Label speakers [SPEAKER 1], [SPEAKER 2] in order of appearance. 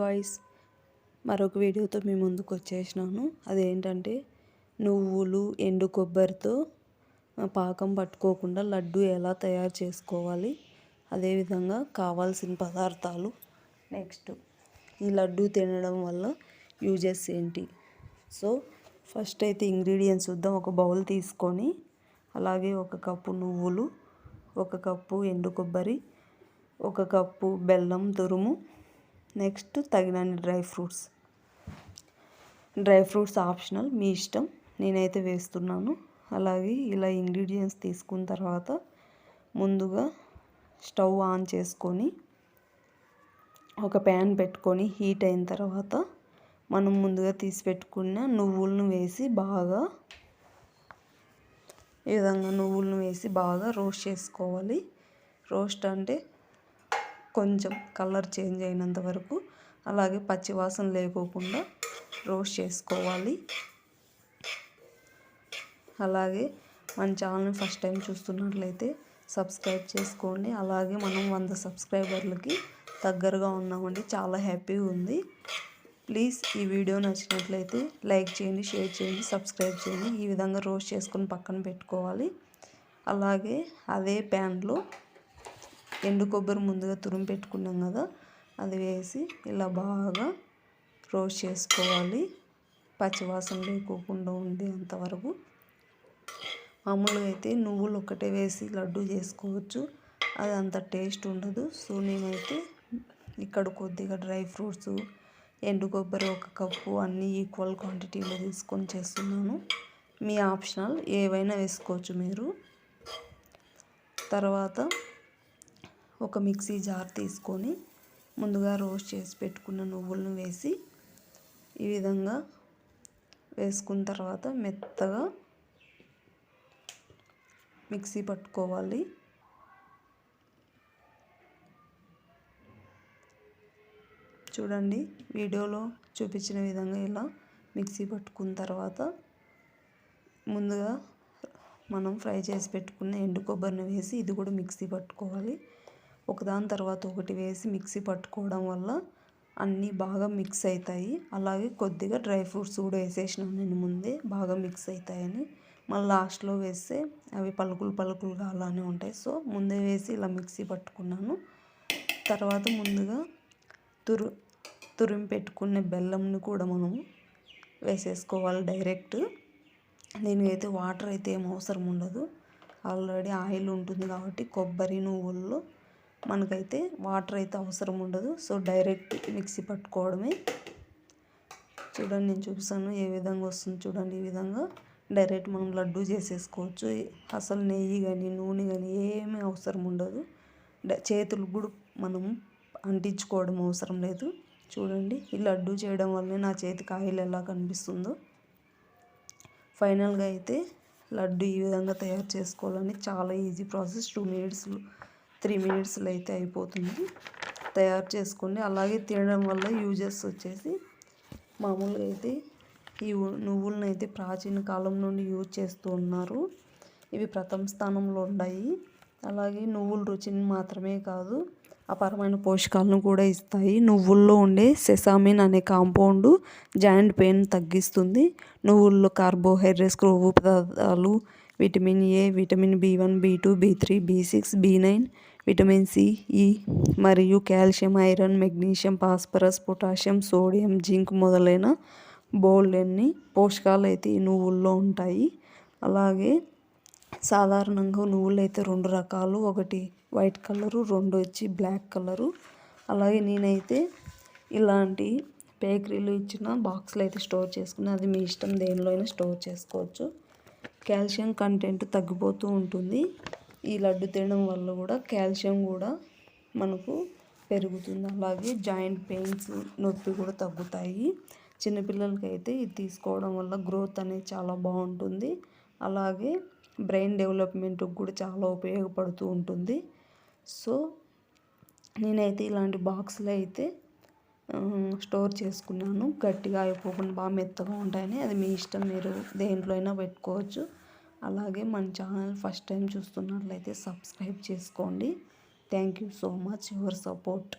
[SPEAKER 1] Guys మరొక వీడియోతో మీ ముందుకు వచ్చేసినాను. అదేంటంటే నువ్వులు ఎండు కొబ్బరితో పాకం పట్టుకోకుండా లడ్డు ఎలా తయారు చేసుకోవాలి అదేవిధంగా కావాల్సిన పదార్థాలు నెక్స్ట్. ఈ లడ్డు తినడం వల్ల యూజెస్ ఏంటి? సో ఫస్ట్ అయితే ఇంగ్రీడియంట్స్ చూద్దాం. ఒక బౌల్ తీసుకొని అలాగే ఒక కప్పు నువ్వులు ఒక కప్పు ఎండు కొబ్బరి ఒక కప్పు బెల్లం తురుము నెక్స్ట్ తగినన్ని dry fruits. Dry fruits optional మీ ఇష్టం. నేనైతే వేస్తున్నాను. అలాగే ఇలా ఇంగ్రీడియంట్స్ తీసుకున్న తర్వాత ముందుగా స్టవ్ ఆన్ చేసుకొని ఒక ప్యాన్ పెట్టుకొని హీట్ అయిన తర్వాత మనం ముందుగా తీసి పెట్టుకున్న నువ్వులను వేసి బాగా ఈ విధంగా నువ్వులను వేసి బాగా రోస్ట్ చేసుకోవాలి. రోస్ట్ అంటే కొంచెం కలర్ చేంజ్ అయినంత వరకు అలాగే పచ్చివాసన లేకోకుండా రోస్ట్ చేసుకోవాలి. అలాగే మన ఛానల్ని ఫస్ట్ టైం చూస్తున్నట్లయితే సబ్స్క్రైబ్ చేసుకోండి. అలాగే మనం వంద సబ్స్క్రైబర్లకి దగ్గరగా ఉన్నామండి. చాలా హ్యాపీగా ఉంది. ప్లీజ్ ఈ వీడియో నచ్చినట్లయితే లైక్ చేయండి షేర్ చేయండి సబ్స్క్రైబ్ చేయండి. ఈ విధంగా రోస్ట్ చేసుకొని పక్కన పెట్టుకోవాలి. అలాగే అదే ప్యాన్లో ఎండు కొబ్బరి ముందుగా తురుము పెట్టుకున్నాం కదా అది వేసి ఇలా బాగా రోస్ట్ చేసుకోవాలి. పచ్చివాసన లేకోకుండా ఉండేంతవరకు మామూలుగా అయితే నువ్వులు ఒక్కటే వేసి లడ్డు చేసుకోవచ్చు. అది అంత టేస్ట్ ఉండదు. సో నేనైతే ఇక్కడ కొద్దిగా డ్రై ఫ్రూట్స్ ఎండు కొబ్బరి ఒక కప్పు అన్నీ ఈక్వల్ క్వాంటిటీలో తీసుకొని చేస్తున్నాను. మీ ఆప్షనల్ ఏవైనా వేసుకోవచ్చు మీరు. తర్వాత ఒక మిక్సీ జార్ తీసుకొని ముందుగా రోస్ట్ చేసి పెట్టుకున్న నువ్వులను వేసి ఈ విధంగా వేసుకున్న తర్వాత మెత్తగా మిక్సీ పట్టుకోవాలి. చూడండి వీడియోలో చూపించిన విధంగా ఇలా మిక్సీ పట్టుకున్న తర్వాత ముందుగా మనం ఫ్రై చేసి పెట్టుకున్న ఎండు కొబ్బరిని వేసి ఇది కూడా మిక్సీ పట్టుకోవాలి. ఒకదాని తర్వాత ఒకటి వేసి మిక్సీ పట్టుకోవడం వల్ల అన్నీ బాగా మిక్స్ అవుతాయి. అలాగే కొద్దిగా డ్రై ఫ్రూట్స్ కూడా వేసేసినాను నేను ముందే బాగా మిక్స్ అవుతాయని. మళ్ళీ లాస్ట్లో వేస్తే అవి పలుకులు పలుకులుగా అలానే ఉంటాయి. సో ముందే వేసి ఇలా మిక్సీ పట్టుకున్నాను. తర్వాత ముందుగా తురు తురిమి పెట్టుకునే బెల్లంని కూడా మనము వేసేసుకోవాలి డైరెక్ట్. దీనికైతే వాటర్ అయితే ఏం అవసరం ఉండదు. ఆల్రెడీ ఆయిల్ ఉంటుంది కాబట్టి కొబ్బరి నువ్వుల్లో మనకైతే వాటర్ అయితే అవసరం ఉండదు. సో డైరెక్ట్ మిక్సీ పట్టుకోవడమే. చూడండి నేను చూపిస్తాను ఏ విధంగా వస్తుంది చూడండి ఈ విధంగా. డైరెక్ట్ మనం లడ్డు చేసేసుకోవచ్చు. అసలు నెయ్యి కానీ నూనె కానీ ఏమీ అవసరం ఉండదు. చేతులు కూడా మనం అంటించుకోవడం అవసరం లేదు. చూడండి ఈ లడ్డు చేయడం వల్లే నా చేతికి ఆయిల్ ఎలా కనిపిస్తుందో. ఫైనల్గా అయితే లడ్డు ఈ విధంగా తయారు చేసుకోవాలని చాలా ఈజీ ప్రాసెస్. టూ మినిట్స్లో త్రీ మినిట్స్లో అయితే అయిపోతుంది. తయారు చేసుకోండి అలాగే తినడం వల్ల యూజెస్ వచ్చేసి మామూలుగా అయితే ఈ నువ్వులను అయితే ప్రాచీన కాలం నుండి యూజ్ చేస్తూ ఉన్నారు. ఇవి ప్రథమ స్థానంలో ఉన్నాయి అలాగే నువ్వుల రుచిని మాత్రమే కాదు అపారమైన పోషకాలను కూడా ఇస్తాయి. నువ్వుల్లో ఉండే సెసామిన్ అనే కాంపౌండ్ జాయింట్ పెయిన్ తగ్గిస్తుంది. నువ్వుల్లో కార్బోహైడ్రేట్స్ క్రొవ్వు పదార్థాలు vitamin A vitamin B one B two B three B six B nine vitamin C E మరియు calcium iron magnesium phosphorus potassium sodium zinc మొదలైన బోల్డెన్ని పోషకాలు అయితే ఈ నువ్వుల్లో ఉంటాయి. అలాగే సాధారణంగా నువ్వులు అయితే రెండు రకాలు ఒకటి వైట్ కలరు రెండు వచ్చి బ్లాక్ కలరు. అలాగే నేనైతే ఇలాంటి బేకరీలు ఇచ్చిన బాక్స్లో అయితే స్టోర్ చేసుకుని అది మీ ఇష్టం దేనిలో అయినా స్టోర్ చేసుకోవచ్చు. కాల్షియం కంటెంట్ తగ్గిపోతూ ఉంటుంది. ఈ లడ్డు తినడం వల్ల కూడా కాల్షియం కూడా మనకు పెరుగుతుంది. అలాగే జాయింట్ పెయిన్స్ నొప్పి కూడా తగ్గుతాయి. చిన్నపిల్లలకి అయితే ఇది తీసుకోవడం వల్ల గ్రోత్ అనేది చాలా బాగుంటుంది. అలాగే బ్రెయిన్ డెవలప్మెంట్కి కూడా చాలా ఉపయోగపడుతూ ఉంటుంది. సో నేనైతే ఇలాంటి బాక్స్లో అయితే స్టోర్ చేసుకున్నాను. గట్టిగా అయిపోకుండా బాగా మెత్తగా ఉంటాయని. అది మీ ఇష్టం. మీరు దేంట్లో అయినా పెట్టుకోవచ్చు. అలాగే మన ఛానల్ ఫస్ట్ టైం చూస్తున్నట్లయితే సబ్స్క్రైబ్ చేసుకోండి. Thank you so much. Your support.